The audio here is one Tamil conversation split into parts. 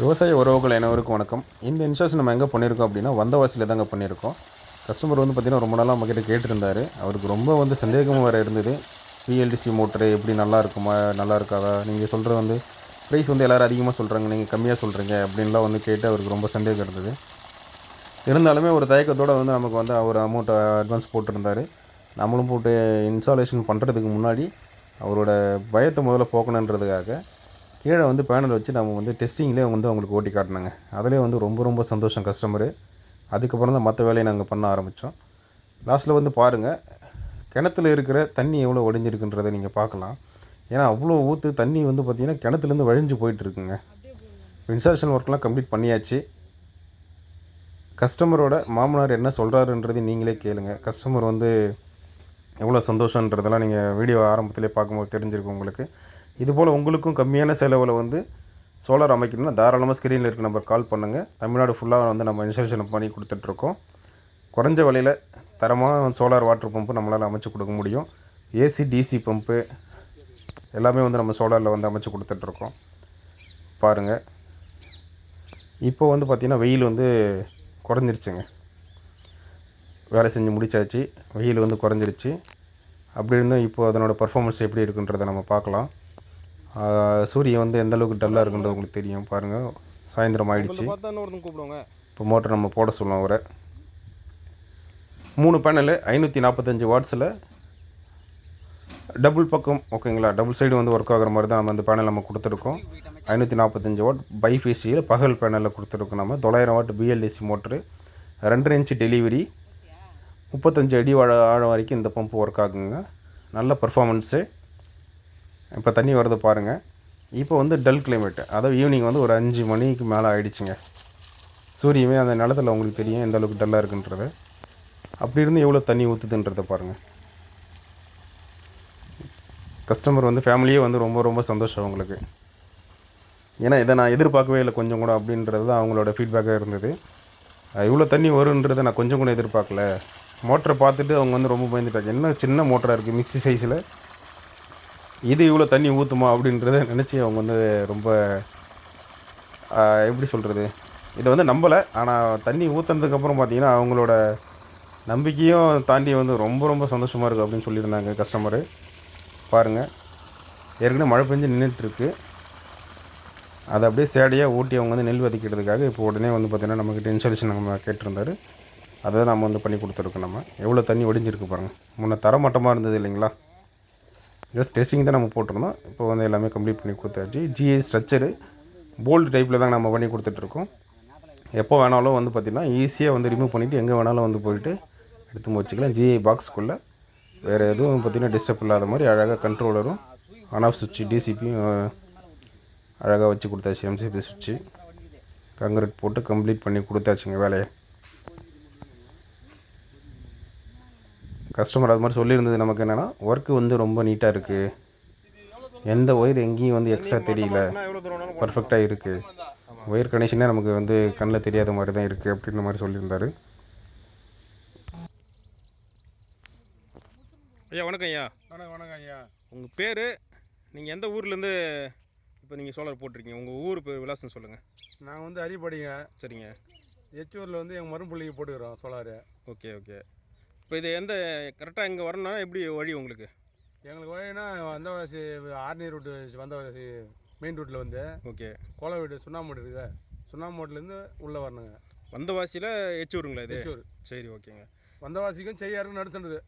விவசாய உறவுகள் அனைவருக்கும் வணக்கம். இந்த இன்சூரன்ஸ் நம்ம எங்கே பண்ணியிருக்கோம் அப்படின்னா வந்தவாசியில் தாங்க பண்ணியிருக்கோம் கஸ்டமர் வந்து பார்த்திங்கன்னா ரொம்ப நாளாக நம்மக்கிட்ட கேட்டிருந்தார். அவருக்கு ரொம்ப வந்து சந்தேகமும் வேறு இருந்தது. பிஎல்டிசி மோட்டரு எப்படி நல்லா இருக்குமா நல்லா இருக்காதா? நீங்கள் சொல்கிற வந்து ப்ரைஸ் வந்து எல்லோரும் அதிகமாக சொல்கிறாங்க நீங்கள் கம்மியாக சொல்கிறீங்க அப்படின்லாம் வந்து கேட்டு அவருக்கு ரொம்ப சந்தேகம் இருந்தது. இருந்தாலுமே ஒரு தயக்கத்தோடு வந்து நமக்கு வந்து அவர் அமௌண்ட்டை அட்வான்ஸ் போட்டிருந்தாரு. நம்மளும் போட்டு இன்ஸ்டாலேஷன் பண்ணுறதுக்கு முன்னாடி அவரோட பயத்தை முதல்ல போக்கணுன்றதுக்காக கீழே வந்து பேனல் வச்சு நம்ம வந்து டெஸ்டிங்லேயே வந்து அவங்களுக்கு ஓட்டி காட்டினாங்க அதிலே வந்து ரொம்ப ரொம்ப சந்தோஷம் கஸ்டமரு அதுக்கப்புறம் தான் மற்ற வேலையை நாங்கள் பண்ண ஆரம்பித்தோம் லாஸ்ட்டில் வந்து பாருங்கள் கிணத்துல இருக்கிற தண்ணி எவ்வளோ ஒடிஞ்சிருக்குன்றதை நீங்கள் பார்க்கலாம். ஏன்னா அவ்வளோ ஊற்று தண்ணி வந்து பார்த்திங்கன்னா கிணத்துலேருந்து வழிஞ்சு போயிட்டுருக்குங்க. இன்ஸ்டாலேஷன் ஒர்க்லாம் கம்ப்ளீட் பண்ணியாச்சு. கஸ்டமரோட மாமனார் என்ன சொல்கிறாருன்றது நீங்களே கேளுங்க. கஸ்டமர் வந்து எவ்வளோ சந்தோஷன்றதெல்லாம் நீங்கள் வீடியோ ஆரம்பத்திலே பார்க்கும்போது தெரிஞ்சிருக்கும் உங்களுக்கு. இதுபோல் உங்களுக்கும் கம்மியான செலவில் வந்து சோலார் அமைக்கணும்னா தாராளமாக ஸ்க்ரீனில் இருக்க நம்பர் கால் பண்ணுங்கள் தமிழ்நாடு ஃபுல்லாக வந்து நம்ம இன்ஸ்டாலேஷன் பண்ணி கொடுத்துட்ருக்கோம். குறைஞ்ச விலையில் தரமான சோலார் வாட்டர் பம்பு நம்மளால் அமைச்சு கொடுக்க முடியும். ஏசி டிசி பம்பு எல்லாமே வந்து நம்ம சோலாரில் வந்து அமைச்சு கொடுத்துட்ருக்கோம். பாருங்கள் இப்போ வந்து பார்த்திங்கன்னா வெயில் வந்து குறைஞ்சிருச்சுங்க. வேலை செஞ்சு முடிச்சாச்சு. வெயில் வந்து குறைஞ்சிருச்சு. அப்படி இருந்தும் இப்போ அதனோட பர்ஃபார்மன்ஸ் எப்படி இருக்குன்றதை நம்ம பார்க்கலாம். சூரியன் வந்து எந்த அளவுக்கு டல்லாக இருக்குன்றது உங்களுக்கு தெரியும். பாருங்கள் சாயந்தரம் ஆயிடுச்சு. இப்போ மோட்டர் நம்ம போட சொல்லுவோம் அவரை. மூணு பேனலு ஐநூற்றி நாற்பத்தஞ்சு வாட்ஸில் டபுள் பக்கம் ஓகேங்களா டபுள் சைடு வந்து ஒர்க் ஆகுற மாதிரி தான் நம்ம அந்த பேனல் நம்ம கொடுத்துருக்கோம். ஐநூற்றி நாற்பத்தஞ்சு வாட் பைஃபேசியில் பகல் பேனலில் கொடுத்துருக்கோம் நம்ம. தொள்ளாயிரம் வாட் பிஎல்டிசி மோட்ரு ரெண்டரை இன்ச்சு டெலிவரி முப்பத்தஞ்சு அடி ஆழ ஆழம் வரைக்கும் இந்த பம்பு ஒர்க் ஆகுங்க. நல்ல பர்ஃபாமன்ஸு இப்போ தண்ணி வருது பாருங்கள் இப்போ வந்து டல் கிளைமேட் அதாவது ஈவினிங் வந்து ஒரு அஞ்சு மணிக்கு மேலே ஆயிடுச்சுங்க. சூரியமே அந்த நிலத்துல உங்களுக்கு தெரியும் எந்த அளவுக்கு டல்லாக இருக்குன்றது. அப்படி இருந்து எவ்வளோ தண்ணி ஊற்றுதுன்றதை பாருங்கள் கஸ்டமர் வந்து ஃபேமிலியே வந்து ரொம்ப ரொம்ப சந்தோஷம் அவங்களுக்கு. ஏன்னா இதை நான் எதிர்பார்க்கவே இல்லை கொஞ்சம் கூட அப்படின்றது தான் அவங்களோட ஃபீட்பேக்காக இருந்தது. இவ்வளோ தண்ணி வருன்றதை நான் கொஞ்சம் கூட எதிர்பார்க்கல. மோட்டரை பார்த்துட்டு அவங்க வந்து ரொம்ப பயந்துட்டாங்க. என்ன சின்ன மோட்டராக இருக்குது மிக்ஸி சைஸில் இது இவ்வளோ தண்ணி ஊற்றுமா அப்படின்றத நினச்சி அவங்க வந்து ரொம்ப எப்படி சொல்கிறது இதை வந்து நம்பலை. ஆனால் தண்ணி ஊற்றுனதுக்கப்புறம் பார்த்தீங்கன்னா அவங்களோட நம்பிக்கையும் தாண்டி வந்து ரொம்ப ரொம்ப சந்தோஷமாக இருக்குது அப்படின்னு சொல்லியிருந்தாங்க கஸ்டமரு பாருங்கள் ஏற்கனவே மழை பெஞ்சு நின்றுட்டுருக்கு அதை அப்படியே சேடையாக ஊட்டி அவங்க வந்து நெல் விதைக்கிறதுக்காக இப்போ உடனே வந்து பார்த்திங்கன்னா நமக்கு இன்சுலேஷன் நம்ம கேட்டிருந்தாரு. அதை நம்ம வந்து பண்ணி கொடுத்துருக்கோம் நம்ம. எவ்வளோ தண்ணி ஒடிஞ்சிருக்கு பாருங்கள் முன்னே தரமட்டமாக இருந்தது இல்லைங்களா? ஜஸ்ட் டெஸ்டிங் தான் நம்ம போட்டிருந்தோம். இப்போ வந்து எல்லாமே கம்ப்ளீட் பண்ணி கொடுத்தாச்சு. ஜிஐ ஸ்ட்ரக்சரு போல்டு டைப்பில் தான் நம்ம பண்ணி கொடுத்துட்ருக்கோம். எப்போ வேணாலும் வந்து பார்த்திங்கன்னா ஈஸியாக வந்து ரிமூவ் பண்ணிவிட்டு எங்கே வேணாலும் வந்து போயிட்டு எடுத்து வச்சுக்கலாம். ஜிஐ பாக்ஸ்க்குள்ளே வேறு எதுவும் பார்த்திங்கன்னா டிஸ்டர்ப் இல்லாத மாதிரி அழகாக கண்ட்ரோலரும் ஆன் ஆஃப் சுவிட்சு டிசிபியும் அழகாக வச்சு கொடுத்தாச்சு. எம்சிபி சுவிட்சு கங்க்ரீட் போட்டு கம்ப்ளீட் பண்ணி கொடுத்தாச்சுங்க வேலையை. கஸ்டமர் அது மாதிரி சொல்லியிருந்தது நமக்கு என்னென்னா ஒர்க்கு வந்து ரொம்ப நீட்டாக இருக்குது எந்த ஒயர் எங்கேயும் வந்து எக்ஸ்ட்ரா தெரியல. எவ்வளோ தூரம் வேணாலும் பர்ஃபெக்டாக இருக்குது ஒயர் கனெக்ஷனே நமக்கு வந்து கண்ணில் தெரியாத மாதிரி தான் இருக்குது அப்படின்ற மாதிரி சொல்லியிருந்தாரு. ஐயா வணக்கம் ஐயா. வணக்கம் வணக்கம் ஐயா. உங்கள் பேர்? நீங்கள் எந்த ஊர்லேருந்து இப்போ நீங்கள் சோலார் போட்டிருக்கீங்க? உங்கள் ஊர் பேர் விலாசம் சொல்லுங்கள் நாங்கள் வந்து அரிப்படிங்க சரிங்க. எச்சூரில் வந்து எங்கள் மரும்புள்ளிக்கு போட்டுக்கிறோம் சோலாரு ஓகே ஓகே. இப்போ இது எந்த கரெக்டாக இங்கே வரணும்னா எப்படி வழி உங்களுக்கு? எங்களுக்கு வழினா வந்தவாசி ஆர்னி ரூட்டு வந்தவாசி மெயின் ரூட்டில் வந்து ஓகே. கோல வீடு சுண்ணாம்பு இருக்குது. சுண்ணாம்பூட்லேருந்து உள்ளே வரணுங்க. வந்தவாசியில் எச்சூருங்களா இது? எச்சூர். சரி ஓகேங்க. வந்தவாசிக்கும் செய்யாருக்கும் நடுசண்டுது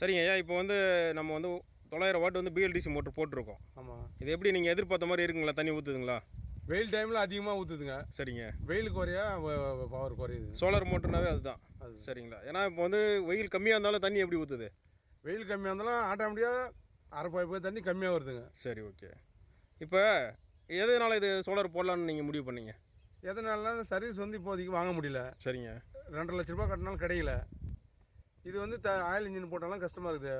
சரிங்க ஐயா இப்போ வந்து நம்ம வந்து தொள்ளாயிரம் வாட் வந்து பிஎல்டிசி மோட்டர் போட்டிருக்கோம். ஆமாம் இது எப்படி நீங்கள் எதிர்பார்த்த மாதிரி இருக்குங்களா? தண்ணி ஊற்றுதுங்களா வெயில் டைமில் அதிகமாக ஊற்றுதுங்க சரிங்க. வெயில் குறையா பவர் குறையுது. சோலார் மோட்டர்னாவே அதுதான். அது சரிங்களா. ஏன்னா இப்போ வந்து வெயில் கம்மியாக இருந்தாலும் தண்ணி எப்படி ஊற்றுது வெயில் கம்மியாக இருந்தாலும் ஆட்டோமேட்டிக்காக அரை பைப்பு தண்ணி கம்மியாக வருதுங்க. சரி ஓகே. இப்போ எதனால இது சோலார் போடலான்னு நீங்கள் முடிவு பண்ணீங்க? எதனாலனா சர்வீஸ் வந்து இப்போதைக்கு வாங்க முடியல. சரிங்க. ரெண்டரை லட்ச ரூபாய் கட்டினாலும் கிடைக்கல. இது வந்து த ஆயில் இன்ஜின் போட்டாலும் கஷ்டமாக இருக்குது.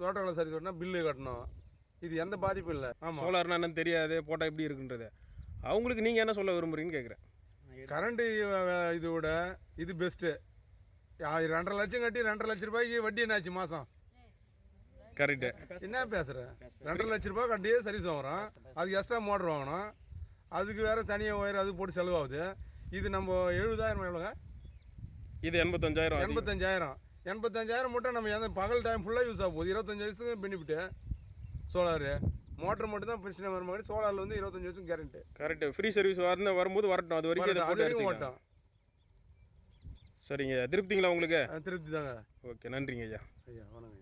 தோட்டக்கலை சர்வீஸ் ஓட்டினா பில்லு கட்டணும். இது எந்த பாதிப்பும் இல்லை. ஆமாம் சோலார்னா என்னன்னு தெரியாது போட்டால் எப்படி இருக்குன்றது. அவங்களுக்கு நீங்கள் என்ன சொல்ல விரும்புறீங்கன்னு கேட்குறேன் கரண்ட்டு இதோட இது பெஸ்ட்டு ரெண்டரை லட்சம் கட்டி ரெண்டரை லட்ச ரூபாய்க்கு வட்டி என்னாச்சு மாதம் கரெக்டு என்ன பேசுகிறேன் ரெண்டரை லட்ச ரூபாய் கட்டியே சர்வீஸ் வாங்குறோம் அதுக்கு எக்ஸ்ட்ரா மோட்டர் வாங்கணும். அதுக்கு வேறு தனியாக ஒயர் அது போட்டு செலவாகுது. இது நம்ம எழுபதாயிரம் எவ்வளோங்க? இது எண்பத்தஞ்சாயிரம். எண்பத்தஞ்சாயிரம். எண்பத்தஞ்சாயிரம் மட்டும் நம்ம எந்த பகல் டைம் ஃபுல்லாக யூஸ் ஆக போகுது. இருபத்தஞ்சு வயசுக்கு பெனிஃபிட்டு சோலாரு. மோட்டர் மட்டும் தான் பிரச்சனை வர மாதிரி சோலாரில் வந்து இருபத்தஞ்சு வருஷம் கேரண்ட்டு கரெக்ட் ஃப்ரீ சர்வீஸ் வரணும் வரும்போது வரட்டும். அது வரைக்கும் அது வரைக்கும். ஓட்டம். சரிங்க. திருப்திங்களா உங்களுக்கு? திருப்தி தாங்க. ஓகே. நன்றிங்க ஐயா. ஐயா வணக்கம்